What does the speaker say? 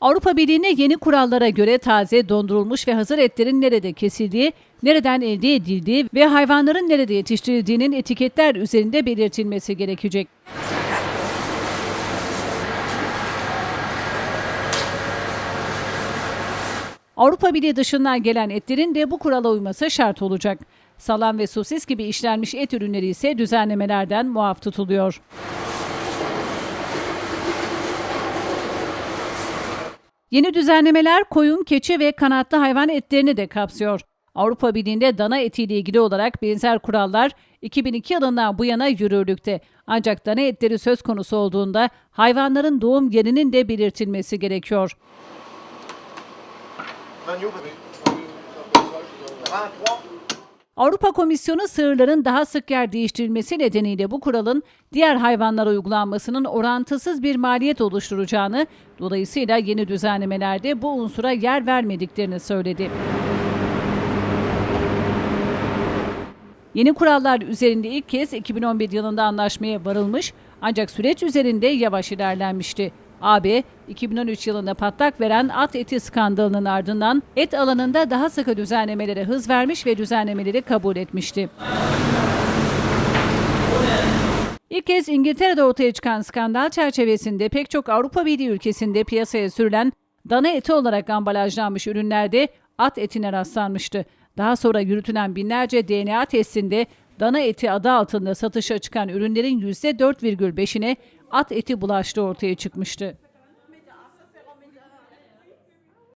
Avrupa Birliği'ne yeni kurallara göre taze, dondurulmuş ve hazır etlerin nerede kesildiği, nereden elde edildiği ve hayvanların nerede yetiştirildiğinin etiketler üzerinde belirtilmesi gerekecek. Avrupa Birliği dışından gelen etlerin de bu kurala uyması şart olacak. Salam ve sosis gibi işlenmiş et ürünleri ise düzenlemelerden muaf tutuluyor. Yeni düzenlemeler koyun, keçi ve kanatlı hayvan etlerini de kapsıyor. Avrupa Birliği'nde dana etiyle ilgili olarak benzer kurallar 2002 yılından bu yana yürürlükte. Ancak dana etleri söz konusu olduğunda hayvanların doğum yerinin de belirtilmesi gerekiyor. Avrupa Komisyonu sığırların daha sık yer değiştirilmesi nedeniyle bu kuralın diğer hayvanlara uygulanmasının orantısız bir maliyet oluşturacağını, dolayısıyla yeni düzenlemelerde bu unsura yer vermediklerini söyledi. Yeni kurallar üzerinde ilk kez 2011 yılında anlaşmaya varılmış ancak süreç üzerinde yavaş ilerlenmişti. AB, 2013 yılında patlak veren at eti skandalının ardından et alanında daha sıkı düzenlemelere hız vermiş ve düzenlemeleri kabul etmişti. İlk kez İngiltere'de ortaya çıkan skandal çerçevesinde pek çok Avrupa Birliği ülkesinde piyasaya sürülen dana eti olarak ambalajlanmış ürünlerde at etine rastlanmıştı. Daha sonra yürütülen binlerce DNA testinde dana eti adı altında satışa çıkan ürünlerin %4,5'ine at eti bulaştığı ortaya çıkmıştı.